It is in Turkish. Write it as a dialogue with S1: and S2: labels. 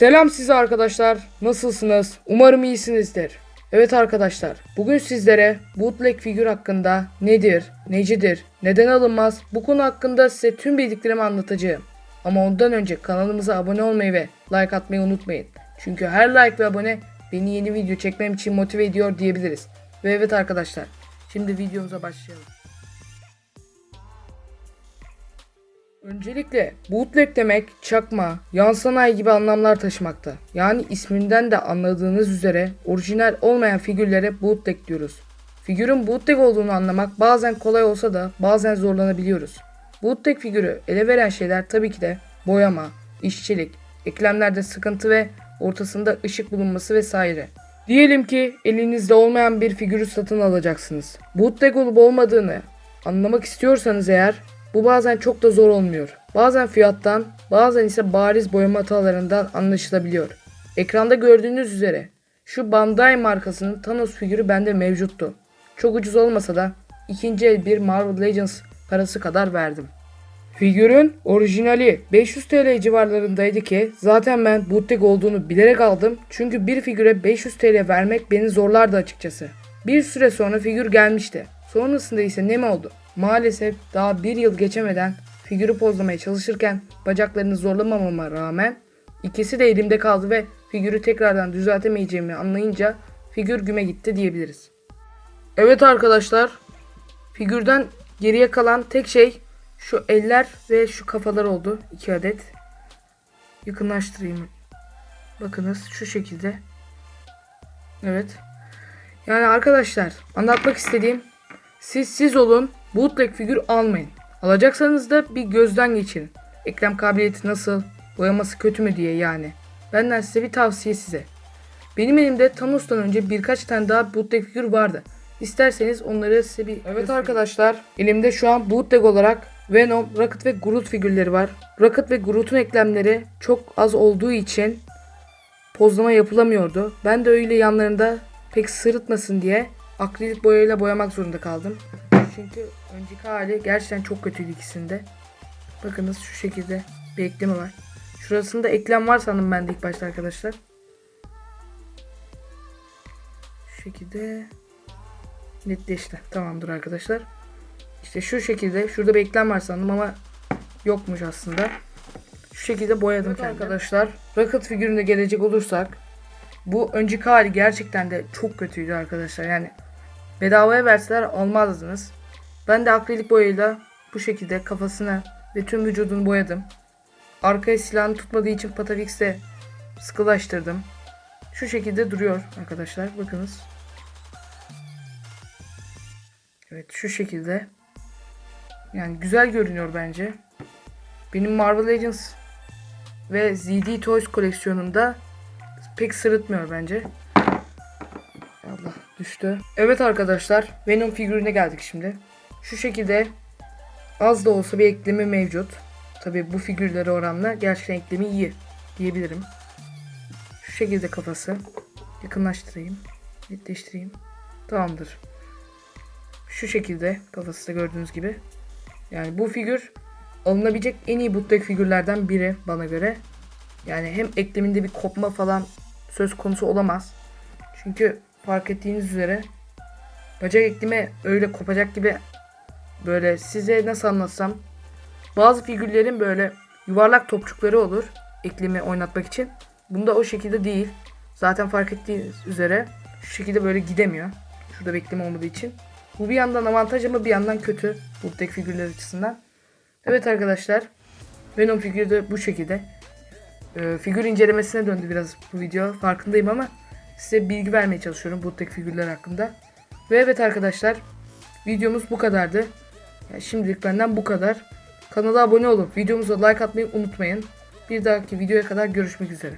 S1: Selam size arkadaşlar. Nasılsınız? Umarım iyisinizdir. Evet arkadaşlar, bugün sizlere bootleg figür hakkında nedir, necidir, neden alınmaz bu konu hakkında size tüm bildiklerimi anlatacağım. Ama ondan önce kanalımıza abone olmayı ve like atmayı unutmayın. Çünkü her like ve abone beni yeni video çekmem için motive ediyor diyebiliriz. Ve evet arkadaşlar, şimdi videomuza başlayalım. Öncelikle bootleg demek çakma, yan sanayi gibi anlamlar taşımakta. Yani isminden de anladığınız üzere orijinal olmayan figürlere bootleg diyoruz. Figürün bootleg olduğunu anlamak bazen kolay olsa da bazen zorlanabiliyoruz. Bootleg figürü ele veren şeyler tabii ki de boyama, işçilik, eklemlerde sıkıntı ve ortasında ışık bulunması vesaire. Diyelim ki elinizde olmayan bir figürü satın alacaksınız. Bootleg olup olmadığını anlamak istiyorsanız eğer bu bazen çok da zor olmuyor. Bazen fiyattan, bazen ise bariz boyama hatalarından anlaşılabiliyor. Ekranda gördüğünüz üzere şu Bandai markasının Thanos figürü bende mevcuttu. Çok ucuz olmasa da ikinci el bir Marvel Legends parası kadar verdim. Figürün orijinali 500 TL civarlarındaydı ki zaten ben bootleg olduğunu bilerek aldım. Çünkü bir figüre 500 TL vermek beni zorlardı açıkçası. Bir süre sonra figür gelmişti. Sonrasında ise ne mi oldu? Maalesef daha bir yıl geçemeden figürü pozlamaya çalışırken bacaklarını zorlamamama rağmen ikisi de elimde kaldı ve figürü tekrardan düzeltemeyeceğimi anlayınca figür güme gitti diyebiliriz. Evet arkadaşlar figürden geriye kalan tek şey şu eller ve şu kafalar oldu. iki adet. Yakınlaştırayım. Bakınız şu şekilde. Evet. Yani arkadaşlar anlatmak istediğim siz siz olun bootleg figür almayın. Alacaksanız da bir gözden geçirin. Eklem kabiliyeti nasıl, boyaması kötü mü diye yani. Benden size bir tavsiye size. Benim elimde Thanos'tan önce birkaç tane daha bootleg figür vardı. İsterseniz onları size bir... Evet arkadaşlar elimde şu an bootleg olarak Venom, Rocket ve Groot figürleri var. Rocket ve Groot'un eklemleri çok az olduğu için pozlama yapılamıyordu. Ben de öyle yanlarında pek sırıtmasın diye akrilik boyayla boyamak zorunda kaldım. Çünkü önceki hali gerçekten çok kötüydü ikisinde. Bakınız şu şekilde bir eklemi var. Şurasında eklem var sandım ben de ilk başta arkadaşlar. Şu şekilde netleşti. Tamamdır arkadaşlar. İşte şu şekilde şurada bir eklem var sandım ama yokmuş aslında. Şu şekilde boyadım evet arkadaşlar. Rocket figürüne gelecek olursak bu önceki hali gerçekten de çok kötüydü arkadaşlar. Yani bedavaya verseler almazdınız. Ben de akrilik boyayla bu şekilde kafasına ve tüm vücudunu boyadım. Arkaya silahını tutmadığı için Patavix'e sıkılaştırdım. Şu şekilde duruyor arkadaşlar. Bakınız. Evet şu şekilde. Yani güzel görünüyor bence. Benim Marvel Legends ve ZD Toys koleksiyonumda pek sırıtmıyor bence. Allah düştü. Evet arkadaşlar Venom figürüne geldik şimdi. Şu şekilde az da olsa bir eklemi mevcut. Tabi bu figürlere oranla gerçekten eklemi iyi diyebilirim. Şu şekilde kafası. Yakınlaştırayım. Netleştireyim. Tamamdır. Şu şekilde kafası da gördüğünüz gibi. Yani bu figür alınabilecek en iyi bootleg figürlerden biri bana göre. Yani hem ekleminde bir kopma falan söz konusu olamaz. Çünkü fark ettiğiniz üzere bacak ekleme öyle kopacak gibi böyle size nasıl anlatsam bazı figürlerin böyle yuvarlak topçukları olur eklemi oynatmak için. Bunda o şekilde değil. Zaten fark ettiğiniz üzere şu şekilde böyle gidemiyor. Şurada bekleme olmadığı için. Bu bir yandan avantaj ama bir yandan kötü bu tek figürler açısından. Evet arkadaşlar. Venom figürü de bu şekilde. Ee, figür incelemesine döndü biraz bu video. Farkındayım ama size bilgi vermeye çalışıyorum bu tek figürler hakkında. Ve evet arkadaşlar. Videomuz bu kadardı. Yani şimdilik benden bu kadar. Kanala abone olup videomuza like atmayı unutmayın. Bir dahaki videoya kadar görüşmek üzere.